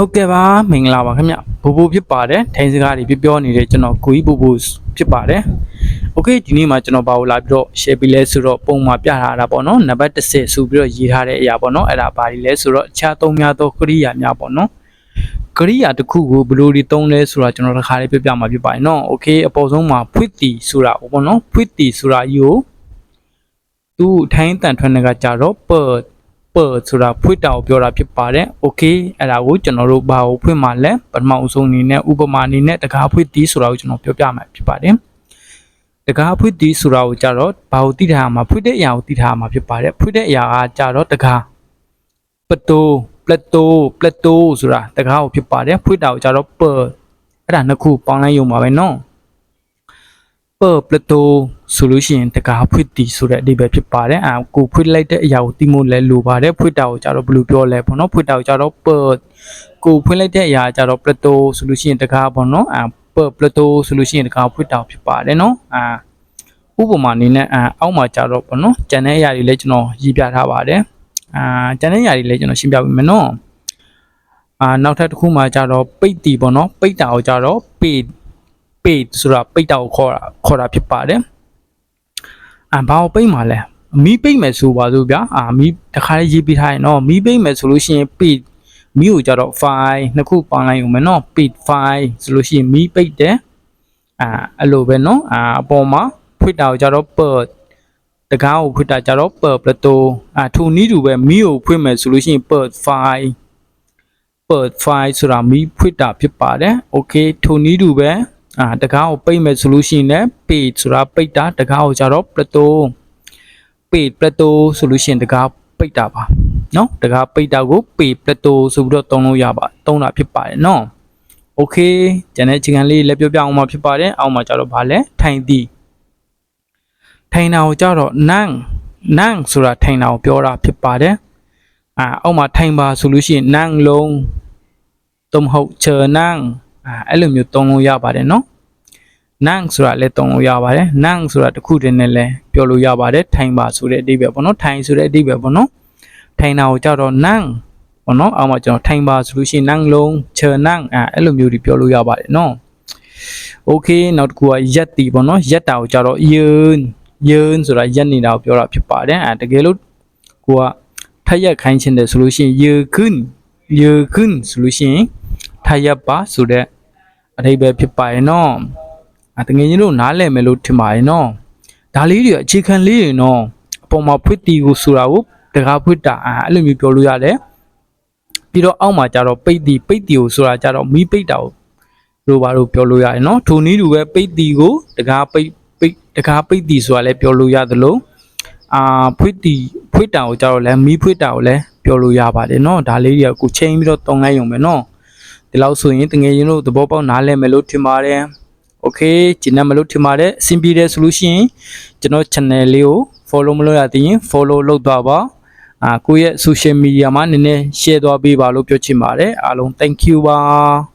ဟုတ်ကဲ့ပါမင်္ဂလာပါခင်ဗျဘူဘူဖြစ်ပါတယ်ထိုင်းစကားတွေပြောပြောနေတဲ့ကျွန်တော်ကိုကြီးဘူဘူဖြစ်ပါတယ်โอเคဒီနေ့မှာကျွန်တော်ပါဝင်လာပြီးတော့ share ပေးလဲဆိုတော့ပုံမှာပြထားတာပေါ့နော်နံပါတ်30ဆိုပြီးတော့ရေးထားတဲ့အရာပေါ့နော်အဲ့ဒါဘာတွေလဲဆိုတော့အခြားသုံးများသောကရိယာများပေါ့နော်ကရိယာတစ်ခုကိုဘယ်လိုတွေသုံးလဲဆိုတာကျွန်တော်တစ်ခါလေးပြပြမှာဖြစ်ပါတယ်နော်โอเคအပေါ်ဆုံးမှာဖွင့်တီဆိုတာပေါ့နော်ဖွင့်တီဆိုတာယူကိုသူ့ထိုင်းတန်ထွက်နေကကြတော့ per per ဆိုတာဖွင့်တာကိုပြောတာဖြစ်ပါတယ် okay အဲ့ဒါကိုကျွန်တော်တို့ဘာကိုဖွင့်မှာလဲပထမအဆုံးအနေနဲ့ဥပမာအနေနဲ့တကားဖွင့်တီးဆိုတာကိုကျွန်တော်ပြောပြမှာဖြစ်ပါတယ်တကားဖွင့်တီးဆိုတာကိုကြတော့ဘာကိုသိထားမှာဖွင့်တဲ့အရာကိုသိထားမှာဖြစ်ပါတယ်ဖွင့်တဲ့အရာကကြတော့တကားပတိုးပလက်တိုးပလက်တိုးဆိုတာတကားကိုဖြစ်ပါတယ်ဖွင့်တာကိုကြတော့ per အဲ့ဒါနှစ်ခုပေါင်းလိုက်ရုံပါပဲနော် per plateau ဆိုလို့ရှိရင်တကားဖွင့်တီဆိုတဲ့အဓိပ္ပာယ်ဖြစ်ပါတယ်အာကိုဖွင့်လိုက်တဲ့အရာကိုတိမို့လဲလိုပါတယ်ဖွင့်တာကိုကြတော့ဘယ်လိုပြောလဲပေါ့နော်ဖွင့်တာကိုကြတော့ per ကိုဖွင့်လိုက်တဲ့အရာကြတော့ plateau ဆိုလို့ရှိရင်တကားပေါ့နော်အာ per plateau ဆိုလို့ရှိရင်တကားဖွင့်တာဖြစ်ပါတယ်နော်အာဥပမာအနေနဲ့အာအောက်မှာကြတော့ပေါ့နော်ကျန်တဲ့အရာတွေလည်းကျွန်တော်ရေးပြထားပါတယ်အာကျန်တဲ့အရာတွေလည်းကျွန်တော်ရှင်းပြပေးမယ်နော်အာနောက်ထပ်တစ်ခုမှကြတော့ပိတ်တီပေါ့နော်ပိတ်တာကိုကြတော့ပိ တ်ပိတ်ဆိုတာပိတ်တာကိုခေါ်တာခေါ်တာဖြစ်ပါတယ်။အာဘာကိုပိတ်မှာလဲမီးပိတ်မယ်ဆိုပါစို့ဗျာအာမီးတခါလေးရေးပြထားရင်တော့မီးပိတ်မယ်ဆိုလို့ရှိရင်ပိတ်မီးကိုကြတော့ file နှစ်ခုပေါင်းလိုက်ဦးမယ်နော်ပိတ် file ဆိုလို့ရှိရင်မီးပိတ်တယ်အာအဲ့လိုပဲနော်အာအပေါ်မှာဖွင့်တာကိုကြတော့ per တကားကိုဖွင့်တာကြတော့ per plateau အာထိုနည်းတူပဲမီးကိုဖွင့်မယ်ဆိုလို့ရှိရင် per file per file ဆိုတာမီးဖွင့်တာဖြစ်ပါတယ် okay ထိုနည်းတူပဲ အာတကားကိုပိတ်မယ်ဆိုလို့ရှိရင်လည်း page ဆိုတာပိတ်တာတကားကိုကြတော့ plateau page plateau ဆိုလို့ရှိရင်တကားပိတ်တာပါเนาะတကားပိတ်တာကို page plateau ဆိုပြီးတော့သုံးလို့ရပါသုံးတာဖြစ်ပါတယ်เนาะ okay ကျန်တဲ့အခြေခံလေးလည်းပြောပြအောင်မှာဖြစ်ပါတယ်အောက်မှာကြတော့ဗာလဲထိုင်သည်ထိုင်တာကိုကြတော့နန်းနန်းဆိုတာထိုင်တာကိုပြောတာဖြစ်ပါတယ်အာအောက်မှာထိုင်ပါဆိုလို့ရှိရင်နန်းလုံးတုံဟုတ်ချေနန်း အာအဲ့လိုမျိုးသုံးလို့ရပါတယ်เนาะနန်းဆိုတာလည်းသုံးလို့ရပါတယ်နန်းဆိုတာတစ်ခုတည်းနဲ့လည်းပြောလို့ရပါတယ်ထိုင်ပါဆိုတဲ့အဓိပ္ပာယ်ပေါ့နော်ထိုင်ဆိုတဲ့အဓိပ္ပာယ်ပေါ့နော်ထိုင်တာကိုကြတော့နန်းပေါ့နော်အောက်မှာကျွန်တော်ထိုင်ပါဆိုလို့ရှိရင်နန်းလုံးချေနန်းအာအဲ့လိုမျိုးတွေပြောလို့ရပါတယ်เนาะโอเคနောက်တစ်ခုကရက်တီပေါ့နော်ရက်တာကိုကြတော့ယန်ယန်ဆိုတာရက်နေတာကိုပြောတာဖြစ်ပါတယ်အဲတကယ်လို့ကိုကထက်ရက်ခိုင်းခြင်းတယ်ဆိုလို့ရှိရင်ယေခွန်းယေခွန်းဆိုလို့ရှိရင် ထက်ရက်ပါဆိုတဲ့အဓိပ္ပာယ်ဖြစ်ပါရဲ့နော်အဲတကယ်ကြီးတို့နားလည်မယ်လို့ထင်ပါရဲ့နော်ဒါလေးတွေအခြေခံလေးတွေနော်အပေါ်မှာဖွင့်တီကိုဆိုတာကိုတကားဖွင့်တာအဲအဲ့လိုမျိုးပြောလို့ရတယ်ပြီးတော့အောက်မှာကြတော့ပိတ်တီပိတ်တီကိုဆိုတာကြတော့မီးပိတ်တာကိုလို့ပါလို့ပြောလို့ရတယ်နော်ထိုနည်းတူပဲပိတ်တီကိုတကားပိတ်ပိတ်တကားပိတ်တီဆိုတာလည်းပြောလို့ရသလိုအာဖွင့်တီဖွင့်တာကိုကြတော့လည်းမီးဖွင့်တာကိုလည်းပြောလို့ရပါတယ်နော်ဒါလေးတွေကကိုချိန်ပြီးတော့တုံလိုက်ရုံပဲနော် ဒီလောက်ဆိုရင်တငယ်ချင်းတို့သဘောပေါက်နားလည်မယ်လို့ထင်ပါတယ်โอเคကျင်းနေမလို့ထင်ပါတယ်အဆင်ပြေတယ်ဆိုလို့ရှိရင်ကျွန်တော် channel လေးကို follow မလုပ်ရသေးရင် follow လုပ်သွားပါအာကိုယ့်ရဲ့ social media မှာနည်းနည်း share သွားပေးပါလို့ပြောချင်ပါတယ်အားလုံး thank you ပါ